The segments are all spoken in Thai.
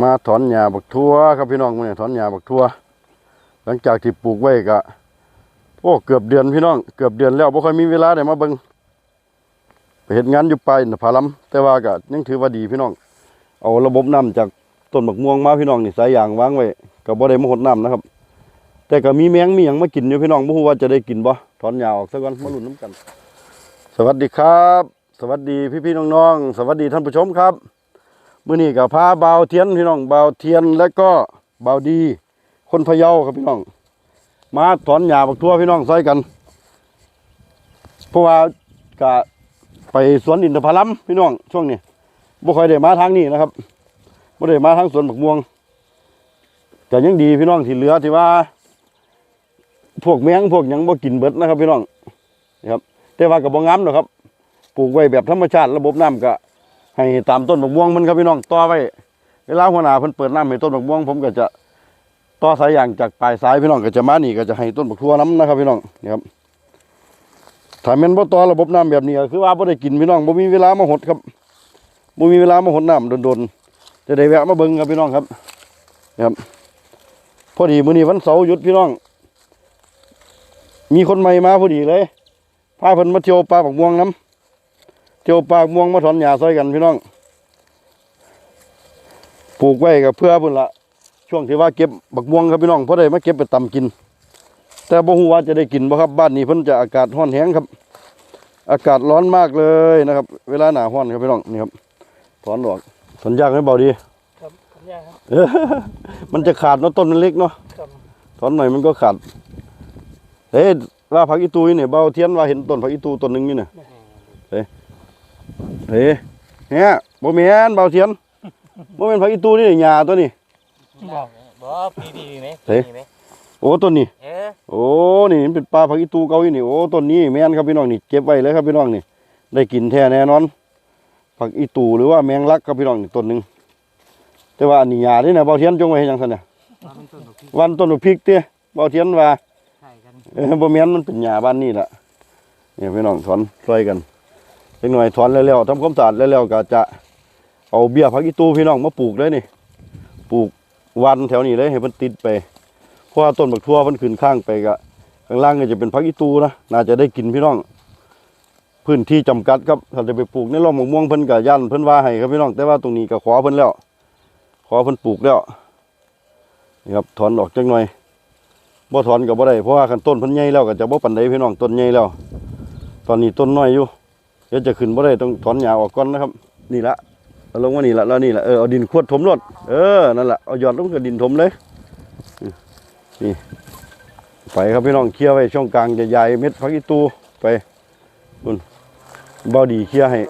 มาถอนหญ้าบักทั่วครับพี่น้องมื้อนี้ถอนหญ้าบักทั่วหลังจากที่ปลูกไว้ก็โอ้เกือบเดือนพี่น้องเกือบเดือนแล้วบ่ค่อยมีเวลาได้มาเบิ่งไปเฮ็ดงานอยู่ปลายนภาลัมแต่ว่าก็ยังถือว่าดีพี่น้อง เอาระบบน้ำจากต้นบักม่วงมาพี่น้องนี่สายยางวางไว้ก็บ่ได้มาหดน้ำนะครับ แต่ก็มีแมงมีหยังมากินอยู่พี่น้องบ่ฮู้ว่าจะได้กินบ่ถอนหญ้าออกซะก่อนมาลุ้นน้ำกัน สวัสดีครับ สวัสดีพี่ๆน้องๆสวัสดีท่านผู้ชมครับ มื่อนี้กับพาเบาเทียนพี่น้องเบาเทียนและก็เบาดี คนพะเยาครับพี่น้อง มาถอนหญ้าบักทั่วพี่น้องซอยกัน เพราะว่ากะไปสวนอินทผลัมพี่น้องช่วงนี้บ่ค่อยได้มาทางนี้นะครับบ่ได้มาทางสวนบักม่วงแต่ยังดีพี่น้องที่เหลือที่ว่า พวกแมงพวกหยังบ่กินเบิดนะครับ พี่น้องนะครับ แต่ว่าก็บ่งามหรอกครับ ปลูกไว้แบบธรรมชาติระบบน้ำก็ ให้ตามต้นบักม่วงมันครับพี่น้องต่อไว้เวลาหัวหน้าเพิ่นเปิดน้ำให้ต้นบักม่วง ผมก็จะต่อสายยางจากปลายสายพี่น้องก็จะมานี่ก็จะให้ต้นบักทั่วน้ำนะครับพี่น้องนี่ครับถ้าแม่นบ่ต่อระบบน้ำแบบนี้ก็คือว่าบ่ได้กินพี่น้องบ่มีเวลามาหดครับบ่มีเวลามาหดน้ำโดนๆจะได้แวะมาเบิ่งครับพี่น้องครับนี่ครับ พอดีมื้อนี้วันเสาร์หยุดพี่น้อง มีคนใหม่มาพอดีเลยพาเพิ่นมาเที่ยวป่าบักม่วงน้ำ เที่ยวปากม่วงมาถอนหญ้าซอยกันพี่น้อง ปลูกไว้กับเพื่อเพิ่นละช่วงที่ว่าเก็บบักม่วงครับพี่น้องเพราะได้มาเก็บไปตำกิน แต่บ่ฮู้ว่าจะได้กินบ่ครับบ้านนี้เพิ่นจะอากาศร้อนแห้งครับ อากาศร้อนมากเลยนะครับ เวลาหน้าร้อนครับพี่น้องนี่ครับถอนดอกถอนยากไหมเบาดีครับขอบคุณครับเออมันจะขาดเนาะต้นมันเล็กเนาะครับถอนหน่อยมันก็ขาดเฮ้ยว่าผักอีตูนี่เบาเทียนว่าเห็นต้นผักอีตูต้นหนึงนี่น่ะเฮ้ เนี่ยบ่แม่นเบาเทียนบ่แม่นผักอีตูนี่หญ้าตัวนี้บอกบอกปีดีไหมเฮ้ยปีดีไหมโอ้ต้นนี้เออโอ้นี่มันเป็นปลาผักอีตูเก่าอยู่นี่โอ้ต้นนี้แม่นครับพี่น้องนี่เก็บไว้เลยครับพี่น้องนี่ ได้กินแท้แน่นอนผักอีตูหรือว่าแมงลักครับพี่น้องนี่ต้นหนึงแต่ว่าอันนี้หญ้านี่นะเบาเทียนจงไว้ให้หยังซั่นน่ะมาเป็นต้นดอกพีวันต้นบักพริกเตี้ยเบาเทียนว่าใช่กันเออบ่แม่นมันเป็นหญ้าบ้านนี่ล่ะเนี่ยพี่น้องถอนช่วยกัน จักหน่อยถอนแล้วๆทำความสะอาดแล้วๆก็จะเอาเบี้ยผักอีตูพี่น้องมาปลูกเลยนี่ ปลูกวันแถวนี้เลยให้มันติดไป เพราะว่าต้นบักทั่วมันขึ้นข้างไปก็ข้างล่างก็จะเป็นผักอีตูนะน่าจะได้กินพี่น้อง พื้นที่จำกัดครับถ้าจะไปปลูกในร่องมะม่วงเพิ่นก็ยันเพิ่นว่าให้ครับพี่น้องแต่ว่าตรงนี้ก็ขอเพิ่นแล้ว ขอเพิ่นปลูกแล้วนี่ครับถอนออกจักหน่อยบ่ถอนก็บ่ได้เพราะว่าคันต้นเพิ่นใหญ่แล้วก็จะบ่ปานใดพี่น้องต้นใหญ่แล้ว ตอนนี้ต้นน้อยอยู่ เดี๋ยวจะขึ้นบ่ได้ต้องถอนหญ้าออกก่อนนะครับ นี่ละเอาลงมานี่ละแล้วนี่ละเออเอาดินขวดถมรถเออนั่นแหละเอาหยอดลงกับดินถมเลยอืมนี่ไปครับพี่น้องเคลียร์ไว้ช่องกลางจะใหญ่เม็ดพักอีตูไปคุณเบาดีเคลียร์ให้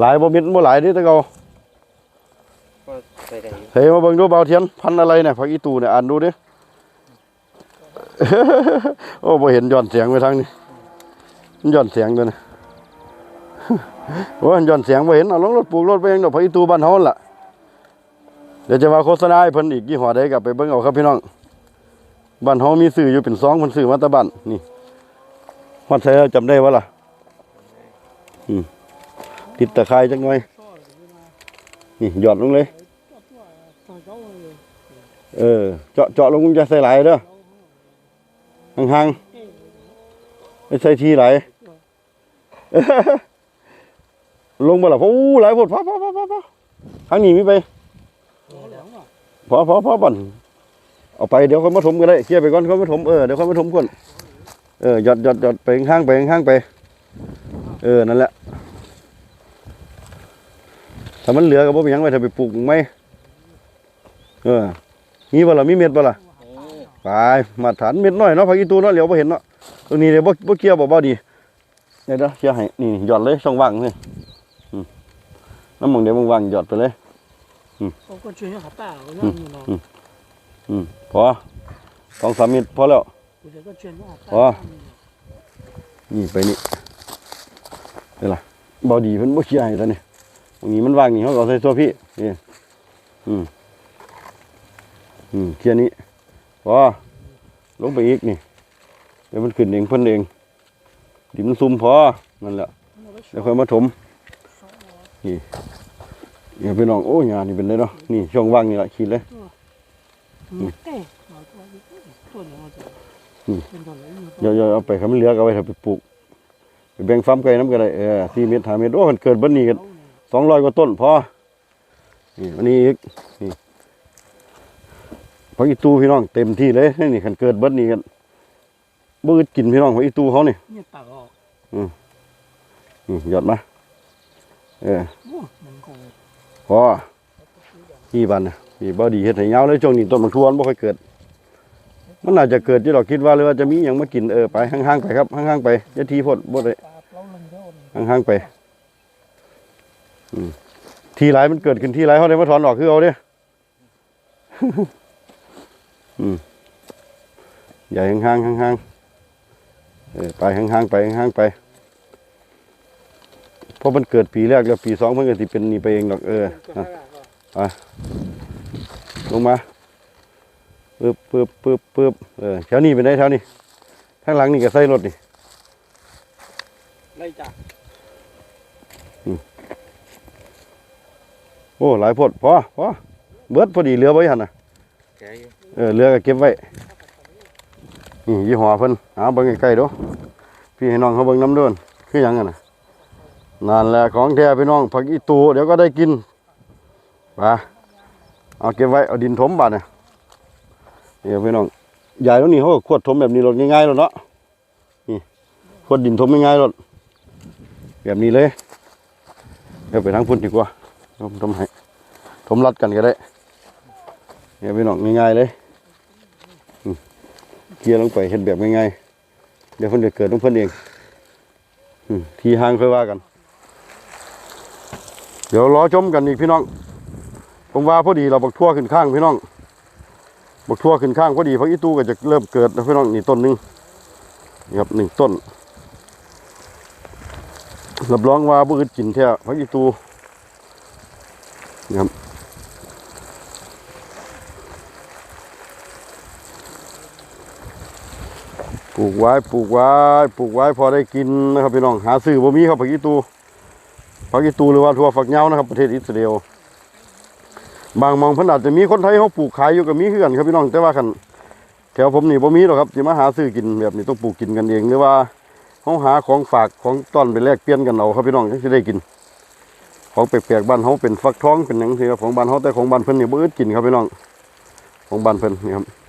หลายบ่เม็ดบ่หลายเดิตะเกาก็ไปได้อยู่เฮ้ยมาเบิ่งดูเบาเทียนพันธุ์อะไรเนี่ยพักอีตูเนี่ยอ่านดูดิ โอ้บ่เห็นย้อนเสียงไปทางนี้มันย้อนเสียงตัวนี้โอ้ยย้อนเสียงบ่เห็นเอาลงรถปลูกรถไปเองดอกพักอีตูบ้านเฮานั่นล่ะเดี๋ยวจะมาโฆษณาให้เพิ่นอีกยี่ห้อใดก็ไปเบิ่งเอาครับพี่น้องบ้านเฮามีซื้ออยู่เป็นซองเพิ่นซื้อมาตะบ้านนี่ฮอดใช้จำได้บ่ล่ะอืมติดตะไคร้จักหน่อยนี่หยอดลงเลย เออ เจาะเจาะลงมึงจะใส่หลายเด้อ ห่างๆไม่ใส่ทีหลายลงมาละโอ้หลายพดพอพอพอพอพอทางนี้มีไปพอพอพอบ่อนเอาไปเดี๋ยวเขามาถมกันได้เคลียร์ไปก่อนเขามาถมเออเดี๋ยวเขามาถมก่อนเออหยอดหยอดหยอดไปข้างๆไปข้างๆไป เออนั่นแหละถ้ามันเหลือก็บ่เป็นหยังไว้ถ้าไปปลูกไหมเออมีบ่ล่ะมีเม็ดบ่ล่ะ ไปมาฐานเม็ดน้อยเนาะพักอีตูเนาะเหลียวบ่เห็นเนาะตรงนี้เลยบ่บ่เกี่ยวบ่บ่ดีเนี่ยเด้อเกี่ยวให้นี่หยอดเลยช่องว่างนี่น้ำมังเดี๋ยวมึงวางหยอดไปเลยเขาก็ช่วยเขาเปล่าเนาะอืมพอสองสามมิตรพอแล้วพอนี่ไปนี่เดี๋ยวล่ะบอดีเพิ่นบ่เชี่ยให้ตอนนี้ตรงนี้มันว่างนี่เขาเอาใส่ตัวพี่นี่อืมอืมเที่ยนี้ พอลงไปอีกนี่ เดี๋ยวมันขึ้นเองพิ่นเองดิมันซุ่มพอนั่นแหละเดี๋ยวค่อยมาถมนี่เนี่พี่น้องโอ้ยงานนี่เป็นได้เนาะนี่ช่องว่างนี่แหละขีดเลยนี่เต้เอาตัวนี้ตัวเอาตัวอืมเป็นตัวไหนเดี๋ยวเดี๋ยวเอาไปคำเหลือกเอาไว้ถ้าไปปลูกไปแบ่งฟาร์มไก่น้ำก็ได้เออสี่เมตรห้าเมตรโอ้มันเกิดบันนี้กันสองร้อยกว่าต้นพอนี่วันนี้อีกนี่ พักอีตูพี่น้องเต็มที่เลยนี่ขันเกิดบันนี้กันบืดกินพี่น้องพักอีตูเขานี่เนี่ยตักออกนี่หยอดมาเออโอ้มันคงพอที่บันนะนี่บ่ดีเฮ็ดให้ยาวเลยช่วงนี้ต้นมันทวนบ่ค่อยเกิด มันน่าจะเกิดที่เราคิดว่าหรือว่าจะมีหยังมากินเออไปห่างๆไปครับห่างๆไปอย่าทีโพดบ่ได้ปลาเปล่าลงเท่านั้นห่างๆไปอืมทีหลายมันเกิดขึ้นทีหลายเขาได้มาถอนออกคือเอาเด้ อืมใหญ่ห่างๆห่างๆเออไปห่างๆไปห่างๆไปเพราะมันเกิดปีแรกแล้วปีสองเพิ่นก็สิเป็นนี่ไปเองดอกเออเกิดอะอะไรก็ลงมาปึ๊บปึ๊บปึ๊บปึ๊บเออแถวนี้เป็นไงแถวนี้ข้างหลังนี่ก็ใส่รถนี่ไล่จับโอ้หลายพดพอพอเบิดพอดีเหลือไว้หันน่ะแกอยู่ เออเหลือก็เก็บไว้นี่ยี่ห้อเพิ่นหาเบิ่งใกล้ๆดูพี่ให้น้องเขาเบิ่งน้ำเด้วนคือหยังกันนะนั่นแหละของแท้พี่น้องผักอีตูเดี๋ยวก็ได้กินไปเอาเก็บไว้เอาดินถมบาดเนี่ยเดี๋ยวพี่น้องยายตรงนี้เขาขวดถมแบบนี้รถง่ายๆแล้วเนาะนี่ขวดดินถมง่ายๆรถแบบนี้เลยเดี๋ยวไปทางพุ่นดีกว่าถมถมให้ถมรัดกันก็ได้เนี่ยพี่น้องง่ายๆเลย เกียร์ลงไปเห็นแบบง่ายๆเดี๋ยวเพิ่นจะเกิดของเพิ่นเองทีห่างค่อยว่ากัน เดี๋ยวรอชมกันอีกพี่น้องผมว่าพอดีเราบักทั่วขึ้นข้างพี่น้องบักทั่วขึ้นข้างพอดีพักอีตู้ก็จะเริ่มเกิดแล้วพี่น้องนี่ต้นหนึงนี่ครับหนึ่งต้นรับรองว่าบ่อึดกินแท้พักอีตู้นี่ครับ ลูกไว้ปลูกไว้ปลูกไว้พอได้กินนะครับพี่น้องหาซื้อบ่มีครับผักอีตูผักอีตูหรือว่าทั่วฝักเหย้านะครับประเทศอิสราเอลบางมองเพิ่นอาจจะมีคนไทยเขาปลูกขายอยู่ก็มีคือกันครับพี่น้องแต่ว่าคันแถวผมนี่บ่มีหรอกครับสิมาหาซื้อกินแบบนี้ต้องปลูกกินกันเองหรือว่าเขาหาของฝากของต้อนไปแลกเปลี่ยนกันเอาครับพี่น้องจังสิได้กิน ของแปลกๆบ้านเฮาเป็นฟักทองเป็นหยังซี่ของบ้านเฮาแต่ของบ้านเพิ่นนี่บ่อึดกินครับพี่น้องของบ้านเพิ่นนี่ครับ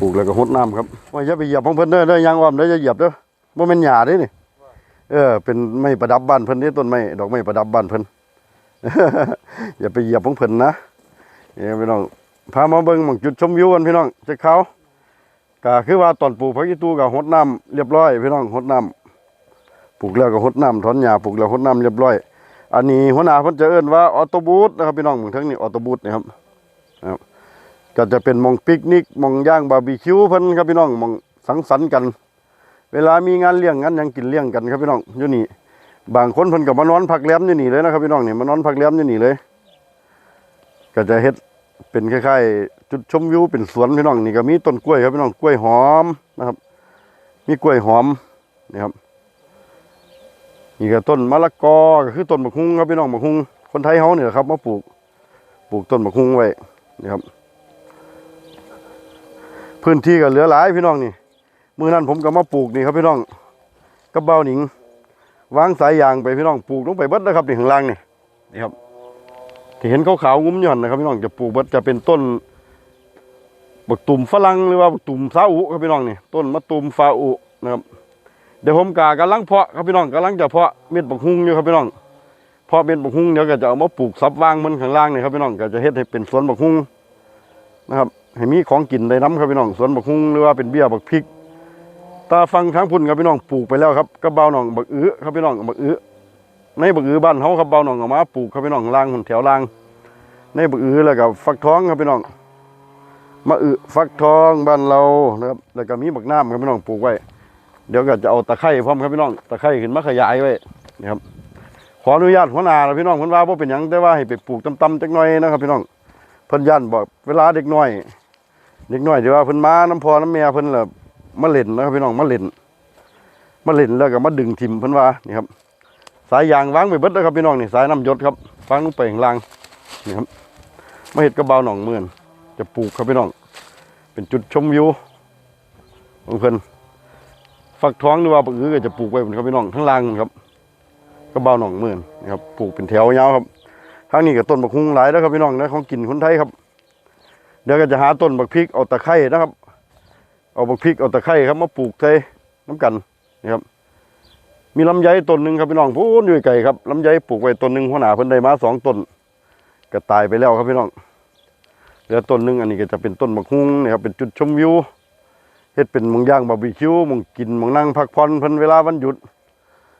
ปลูกแล้วก็หดน้ำครับว่าอย่าไปเหยียบของเพิ่นเด้อเด้อยางอ้อมเด้ออย่าเหยียบเด้อบ่แม่นหญ้าเด้นี่เออ เป็นไม้ประดับบ้านเพิ่นเด้ต้นไม้ดอกไม้ประดับบ้านเพิ่นอย่าไปเหยียบของเพิ่นนะเอ้พี่น้องพามาเบิ่งหม่องจุดชมวิวกันพี่น้องจักเขาก็คือว่าตอนปลูกผักอีตูก็หดน้ำเรียบร้อยพี่น้องหดน้ำปลูกแล้วก็หดน้ำถอนหญ้าปลูกแล้วหดน้ำเรียบร้อย อันนี้หัวหน้าเพิ่นจะเอิ้นว่าออโตบูสนะครับพี่น้องหมึงทั้งนี้ออโตบูสนะครับ ก็จะเป็นมองปิกนิกมองย่างบาร์บีคิวเพิ่นครับพี่น้องมองสังสรรค์กัน เวลามีงานเลี้ยงงานยังกินเลี้ยงกันครับพี่น้องอยู่นี่บางคนเพิ่นก็มานอนพักแรมอยู่นี่เลยนะครับพี่น้องเนี่ยมานอนพักแรมอยู่นี่เลย ก็จะเฮ็ดเป็นคล้ายๆจุดชมวิวเป็นสวนพี่น้องนี่ก็มีต้นกล้วยครับพี่น้องกล้วยหอมนะครับ มีกล้วยหอมนี่ครับนี่ก็ต้นมะละกอก็คือต้นมะฮุงครับพี่น้องมะฮุงคนไทยเฮาเนี่ยครับมาปลูก ปลูกต้นมะฮุงไว้นี่ครับ พื้นที่ก็เหลือหลายพี่น้องนี่มือนั้นผมก็มาปลูกนี่ครับพี่น้องกับเบ้าหนิงวางสายยางไปพี่น้องปลูกลงไปเบิดนะครับนี่ข้างล่างนี่นี่ครับที่เห็นขาวๆงุ้มหย่อนนะครับพี่น้องจะปลูกเบิดจะเป็นต้นบักตุ่มฝรั่งหรือว่าบักตุ่มซาอุครับพี่น้องนี่ต้นมะตุ่มฟาอุนะครับเดี๋ยวผมกากำลังเพาะครับพี่น้องกำลังจะเพาะเม็ดบักฮุงอยู่ครับพี่น้องเพาะเม็ดบักฮุงเดี๋ยวก็จะเอามาปลูกซับวางมันข้างล่างนี่ครับพี่น้องก็จะเฮ็ดให้เป็นสวนบักฮุงนะครับ ให้มีของกินได้น้ำครับพี่น้องสวนบักฮุงหรือว่าเป็นเบี้ยบักพริก ตาฟังทางพุ่นครับพี่น้องปลูกไปแล้วครับก็เบาหน่องบักอื้อครับพี่น้องบักอื้อในบักอื้อบ้านเฮาครับเบาหน่องออกมาปลูกครับพี่น้องล่างหุ่นแถวล่าง ในบักอื้อแล้วก็ฟักทองครับพี่น้องมะอึฟักทองบ้านเรานะครับแล้วก็มีบักน้ำครับพี่น้องปลูกไว้ เดี๋ยวก็จะเอาตะไคร้พร้อมครับพี่น้องตะไคร้ขึ้นมาขยายไว้นะครับขออนุญาตหัวหน้าแล้วพี่น้องเพิ่นว่าบ่เป็นยังแต่ว่าให้ไปปลูกต่ำๆจักหน่อยนะครับพี่น้องเพิ่นย่านบอกเวลาเด็กน้อย เด็กน้อยที่ว่าเพิ่นมาน้ำพอน้ำแม่เพิ่นล่ะมาเล่นนะครับพี่น้องมาเล่นมาเล่นแล้วก็มาดึงทิมเพิ่นว่านี่ครับ สายยางวางไปเบิดแล้วครับพี่น้องนี่สายน้ำยศครับฟังลงไปข้างล่างนี่ครับมาเห็ดกระเบาหนองเมือนจะปลูกครับพี่น้อง เป็นจุดชมวิวของเพิ่นฝักท้องหรือว่าปะอือก็จะปลูกไว้บนครับพี่น้องข้างล่างครับกระเบาหนองเมือนนะครับปลูกเป็นแถวยาวครับทางนี้ก็ต้นบักฮุงหลายแล้วครับพี่น้องนะของกินคนไทยครับ เดี๋ยวก็จะหาต้นบักพริกเอาตะไคร้นะครับ เอาบักพริกเอาตะไคร้ครับมาปลูกใส่น้ำกันนะครับมีลำไยต้นหนึ่งครับพี่น้องพูนอยู่ไกลครับลำไยปลูกไว้ต้นหนึ่งหัวหน้าเพิ่นได้มาสองต้นก็ตายไปแล้วครับพี่น้องเหลือต้นหนึ่งอันนี้ก็จะเป็นต้นบักฮุ้งนะครับเป็นจุดชมวิวเฮ็ดเป็นมองย่างบาร์บีคิวมองกินมองนั่งพักผ่อนเพิ่นเวลาวันหยุด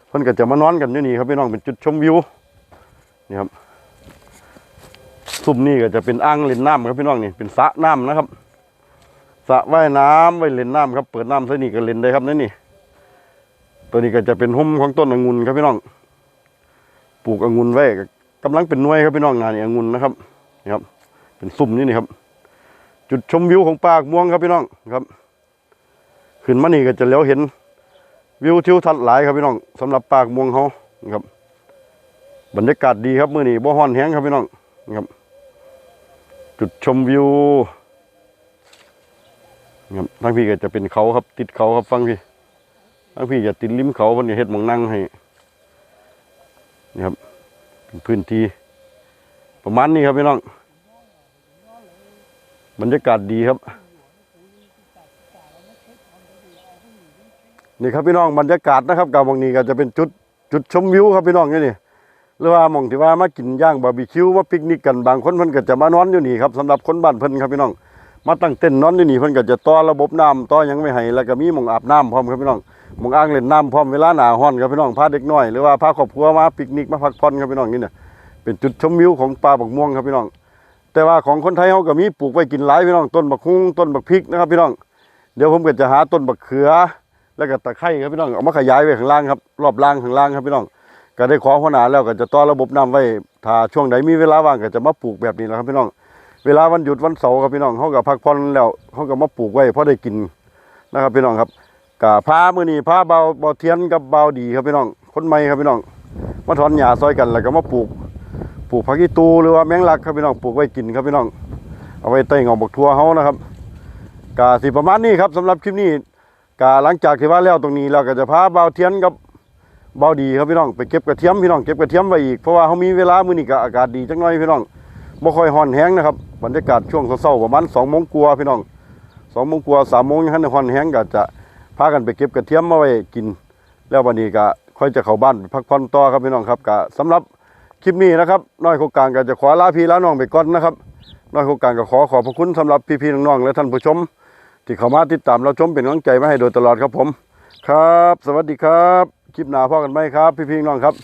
เพิ่นก็จะมานอนกันอยู่นี่ครับพี่น้องเป็นจุดชมวิวนี่ครับ ซุ้มนี่ก็จะเป็นอ่างเล่นน้ำครับพี่น้องนี่เป็นสระน้ำนะครับสระว่ายน้ำไว้เล่นน้ำครับ เปิดน้ำใส่นี่ก็เล่นได้ครับนั่นนี่ ตัวนี้ก็จะเป็นหุ้มของต้นองุ่นครับพี่น้อง ปลูกองุ่นไว้ก็กำลังเป็นหน่วยครับพี่น้องงานนี้องุ่นนะครับนี่ครับ เป็นซุ่มนี่นี่ครับ จุดชมวิวของปากม่วงครับพี่น้องครับขึ้นมานี่ก็จะเลี้ยวเห็นวิวทิวทัศน์หลายครับพี่น้องสำหรับปากม่วงเขาครับ บรรยากาศดีครับมื้อนี้บ่ฮ้อนแห้งครับพี่น้อง ครับ จุดชมวิวนะครับทางพี่ก็จะเป็นเขาครับ ติดเขาครับฟังพี่ถ้าพี่จะติดริมเขาเพิ่นก็เฮ็ดมองนั่งให้นี่ครับเป็นพื้นที่ประมาณนี้ครับพี่น้องบรรยากาศดีครับนี่ครับพี่น้องบรรยากาศนะครับกับหมองนี้ก็จะเป็นจุดจุดชมวิวครับพี่น้องนี่นี่ หรือว่าหมองที่ว่ามากินย่างบาร์บีคิวมาปิกนิกกันบางคนเพิ่นก็จะมานอนอยู่นี่ครับสำหรับคนบ้านเพิ่นครับพี่น้อง มาตั้งเต้นท์นอนอยู่นี่เพิ่นก็จะต่อระบบน้ำต่อหยังไม่ให้แล้วก็มีหมองอาบน้ำพร้อมครับพี่น้องหมองอ่างเล่นน้ำพร้อมเวลาหนาฮ้อนครับพี่น้องพาเด็กน้อยหรือว่าพาครอบครัวมาปิกนิกมาพักผ่อนครับพี่น้องนี่เนี่ยเป็นจุดชมวิวของป่าบักม่วงครับพี่น้อง แต่ว่าของคนไทยเขาก็มีปลูกไว้กินหลายพี่น้องต้นบักฮุ้งต้นบักพริกนะครับพี่น้อง เดี๋ยวผมก็จะหาต้นบักเขือ แล้วก็ตะไคร้ครับพี่น้องเอามาขยายไว้ข้างล่างครับรอบล่างข้างล่างครับพี่น้อง ก็ได้ขอหัวหน้าแล้วก็จะต่อระบบน้ำไว้ถ้าช่วงไหนมีเวลาว่างก็จะมาปลูกแบบนี้แหละครับพี่น้อง เวลาวันหยุดวันเสาร์ครับพี่น้องเขาก็พักผ่อนแล้วเขาก็มาปลูกไว้เพราะได้กินนะครับพี่น้องครับกะพามือนี้พาเบาเบาเทียนกับเบาดีครับพี่น้อง คนใหม่ครับพี่น้องมาถอนหญ้าซอยกันแล้วก็มาปลูก ปลูกผักอีตูหรือว่าแมงลักครับพี่น้องปลูกไว้กินครับพี่น้อง เอาไว้ใต้เงาบักทัวเฮานะครับกะสิประมาณนี้ครับสำหรับคลิปนี้กะหลังจากที่ว่าแล้วตรงนี้เราก็จะพาเบาเทียนกับ เบาดีครับพี่น้องไปเก็บกระเทียมพี่น้องเก็บกระเทียมไว้อีกเพราะว่าเขามีเวลามื้อนี้ก็อากาศดีจังน่อยพี่น้องบ่ค่อยร้อนแฮงนะครับบรรยากาศช่วงเช้าๆประมาณ2โมงกว่าพี่น้อง2โมงกว่า3โมงยังทันได้ร้อนแฮงก็จะพากันไปเก็บกระเทียมมาไว้กิน แล้ววันนี้ก็ค่อยจะเข้าบ้านไปพักผ่อนต่อครับพี่น้องครับก็สำหรับคลิปนี้นะครับน้อยโครงการก็จะขอลาพี่ลาน้องไปก่อนนะครับน้อยโครงการก็ขอขอบพระคุณสำหรับพี่ๆน้องๆและท่านผู้ชม ที่เข้ามาติดตามเราชมเป็นกำลังใจมาให้โดยตลอดครับผม ครับ สวัสดีครับ คลิปหน้าพ่อกันไหมครับ พี่พี่น้องครับ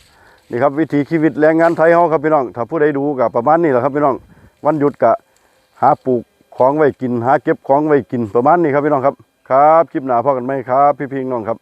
นี่ครับวิถีชีวิตแรงงานไทยเฮาครับพี่น้อง ถ้าผู้ใดดูกับประมาณนี้แหละครับพี่น้องวันหยุดกะหาปลูกของไว้กิน หาเก็บของไว้กินประมาณนี้ครับพี่น้องครับครับคลิปหน้าพ่อกันไหมครับ พี่พี่น้องครับ